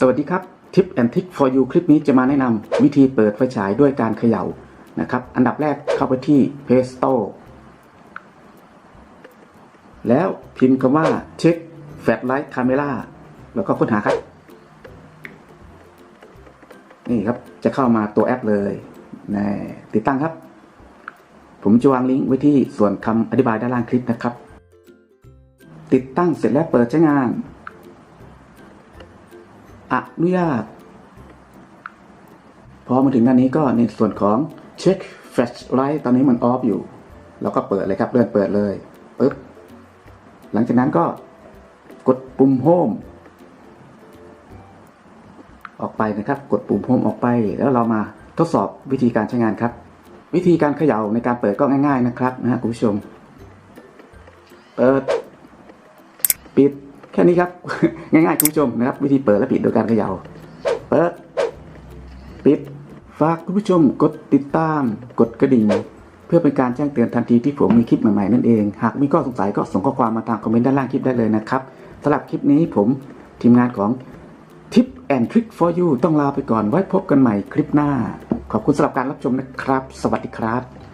สวัสดีครับ Tip and Trick for you คลิปนี้จะมาแนะนำวิธีเปิดไฟฉายด้วยการเขย่านะครับ อันดับแรกเข้าไปที่ Play Store แล้วพิมพ์คำว่า Check Flashlight Camera แล้วก็ค้นหาครับ นี่ครับจะเข้ามาตัวแอปเลยนะติดตั้งครับ ผมจะวางลิงก์ไว้ที่ส่วนคำอธิบายด้านล่างคลิปนะครับ ติดตั้งเสร็จแล้วเปิดใช้งาน อนุญาต พอมาถึงด้านนี้ก็ในส่วนของเช็คแฟลชไลท์ตอนนี้มันออฟอยู่เราก็เปิดเลยครับ เลื่อนเปิดเลยปึ๊บหลังจากนั้นก็กดปุ่มโฮมออกไปนะครับ กดปุ่มโฮมออกไปแล้วเรามาทดสอบวิธีการใช้งานครับ วิธีการเขย่าในการเปิดก็ง่าย ๆนะครับนะฮะคุณผู้ชม เปิด ปิด แค่นี้ครับ ง่ายๆคุณผู้ชมนะครับ วิธีเปิดและปิดโดยการเขย่า เปิด ปิด ฝากคุณผู้ชมกดติดตาม กดกระดิ่ง เพื่อเป็นการแจ้งเตือนทันทีที่ผมมีคลิปใหม่ๆนั่นเอง หากมีข้อสงสัยก็ส่งข้อความมาทางคอมเมนต์ด้านล่างคลิปได้เลยนะครับสำหรับคลิปนี้ผมทีมงานของ Tip and Trick for you ต้องลาไปก่อนไว้พบกันใหม่คลิปหน้า ขอบคุณสำหรับการรับชมนะครับ สวัสดีครับ